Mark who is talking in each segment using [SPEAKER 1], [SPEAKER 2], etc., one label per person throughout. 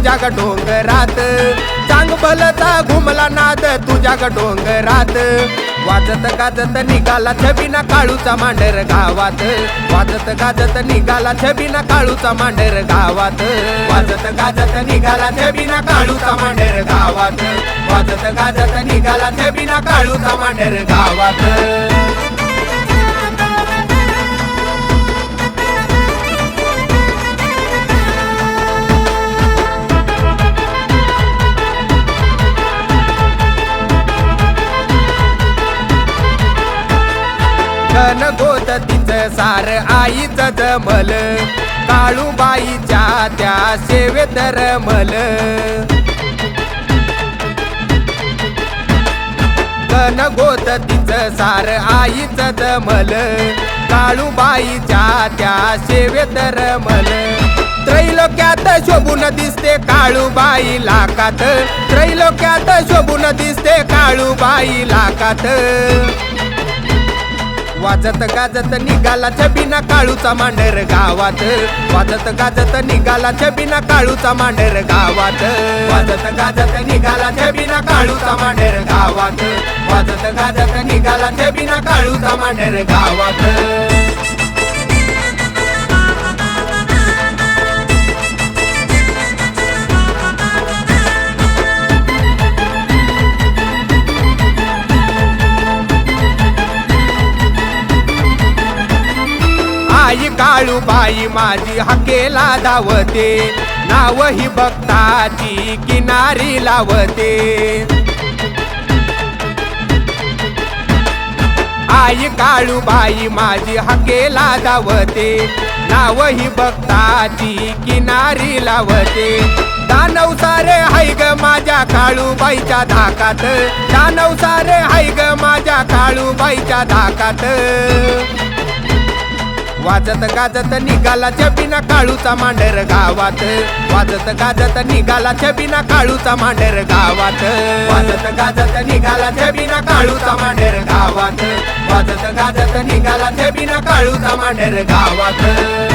[SPEAKER 1] तुझ्या ग डोंगरात. चांग भलता घुमला नाद तुझ्या ग डोंगरात. वाजत गाजत निघाला छबिना काळूचा मांडर गावात. वाजत गाजत निघाला छबिना काळूचा मांडर गावात. वाजत गाजत निघाला छबिना काळूचा मांडर गावात. वाजत गाजत निघाला छबिना काळूचा मांडर गावात. होत तिच तिचं सार आईच जमल. काळूबाईच्या त्या सेवेत रमल. धन गोत तिचं सार आईच जमल. काळूबाईच्या त्या सेवेत रमल. त्रैलोक्यात शोभून दिसते काळूबाई लाकात त्रैलोक्यात शोभून दिसते काळूबाई लाकात वाजत गाजत निघाला छबिना काळूचा मांडर गावात. वाजत गाजत निघाला छबिना काळूचा मांडर गावात. वाजत गाजत निघाला छबिना काळूचा मांडर गावात. वाजत गाजत निघाला छबिना काळूचा मांडर गावात. आई काळूबाई माझी हकेला धावते. नाव ही भक्ताची किनारी लावते. आई काळूबाई माझी हकेला धावते. नाव ही भक्ताची किनारी लावते. दानव सारे हाय ग माझ्या काळूबाईच्या धाकात. दानव सारे हाय ग माझ्या काळूबाईच्या धाकात. वाजत गाजत निघाला बिना काळूचा मांडर गावात. वाजत गाजत निघाला बिना काळूचा मांडर गावात. वाजत गाजत निघाला बिना काळूचा मांडर गावात. वाजत गाजत निघाला बिना काळूचा मांडर गावात.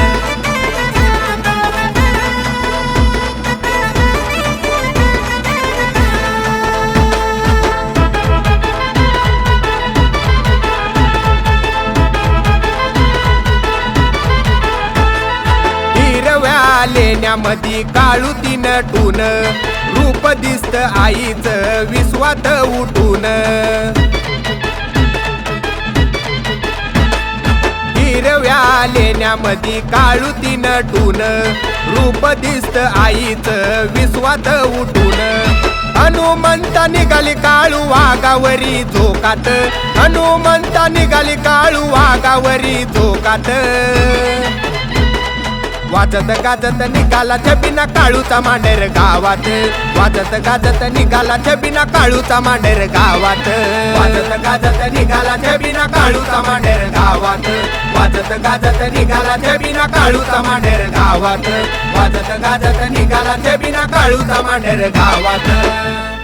[SPEAKER 1] हिरव्या लेण्यामध्ये काळू तीन टून. रूप दिसत आईच विश्वात उठून. हिरव्या लेण्यामध्ये काळू तीन टून. रूप दिसत आईच विश्वात उठून. हनुमंता निघाली काळू वाघावरी झोकात हनुमंता निघाली काळू वाघावरी झोकात वाजत गाजत निघाला बिना काळूचा मांडेर गावात. वाजत गाजत निघाला बिना काळूचा मांडेर गावात. वाजत गाजत निघाला बिना काळूचा मांडेर गावात. वाजत गाजत निघाला बिना काळूचा मांडेर गावात. वाजत गाजत निघाला बिना काळूचा मांडेर गावात.